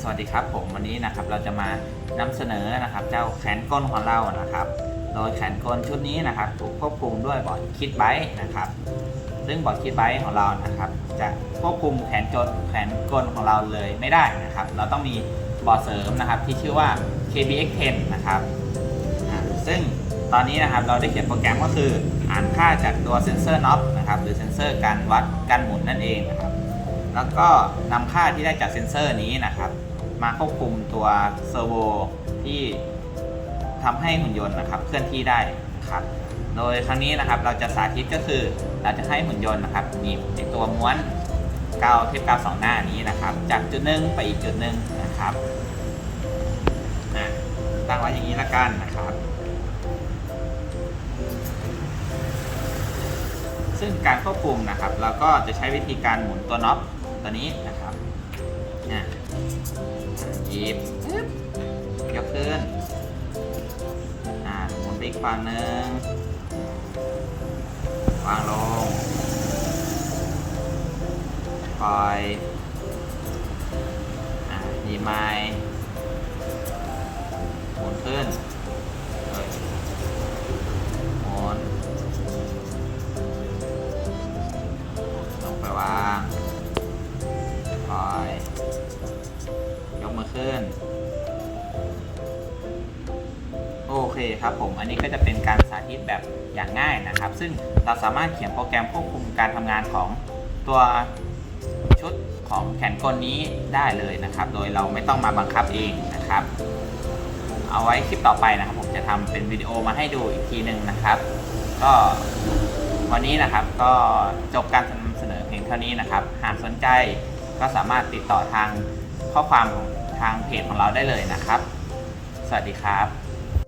สวัสดีครับผมวันนี้นะครับเราจะมานำเสนอนะครับเจ้าแขนกลของเรานะครับ โดยแขนกลชุดนี้นะครับถูกควบคุมด้วยบอร์ดคิดไบต์นะครับ ซึ่งบอร์ดคิดไบต์ของเรานะครับ จะควบคุมแขนจนแขนกลของเราเลยไม่ได้นะครับ เราต้องมีบอร์ดเสริมนะครับที่ชื่อว่า KBX10 นะครับซึ่งตอนนี้นะครับเราได้เขียนโปรแกรมก็คืออ่านค่าจากตัวเซนเซอร์น็อปนะครับหรือเซนเซอร์การวัดการหมุนนั่นเองนะครับ แล้วก็นำค่าที่ได้จากเซ็นเซอร์นี้นะครับ มาควบคุมตัวเซอร์โวที่ทำให้หุ่นยนต์นะครับ เคลื่อนที่ได้ครับ โดยครั้งนี้นะครับเราจะสาธิตก็คือเราจะให้หุ่นยนต์นะครับหนีบในตัวม้วนกาวเทปกาวสองหน้านี้นะครับ จากจุดหนึ่งไปอีกจุดหนึ่งนะครับตั้งไว้อย่างนี้ละกันนะครับซึ่งการควบคุมนะครับ เราก็จะใช้วิธีการหมุนตัวน็อป ตัวนี้นะครับอะหยิบยกขึ้นอ่าหมุนไปอีกฝั่งหนึ่งวางลงปล่อยอ่าหยิบไม้ ขึ้น โอเคครับผม อันนี้ก็จะเป็นการสาธิตแบบอย่างง่ายนะครับ ซึ่งเราสามารถเขียนโปรแกรมควบคุมการทำงานของตัวชุดของแขนกลนี้ได้เลยนะครับ โดยเราไม่ต้องมาบังคับเองนะครับ เอาไว้คลิปต่อไปนะครับ ผมจะทำเป็นวิดีโอมาให้ดูอีกทีหนึ่งนะครับ ก็วันนี้นะครับก็จบการนำเสนอเพียงเท่านี้นะครับ หากสนใจก็สามารถติดต่อทางข้อความของ ทางเพจของเราได้เลยนะครับ สวัสดีครับ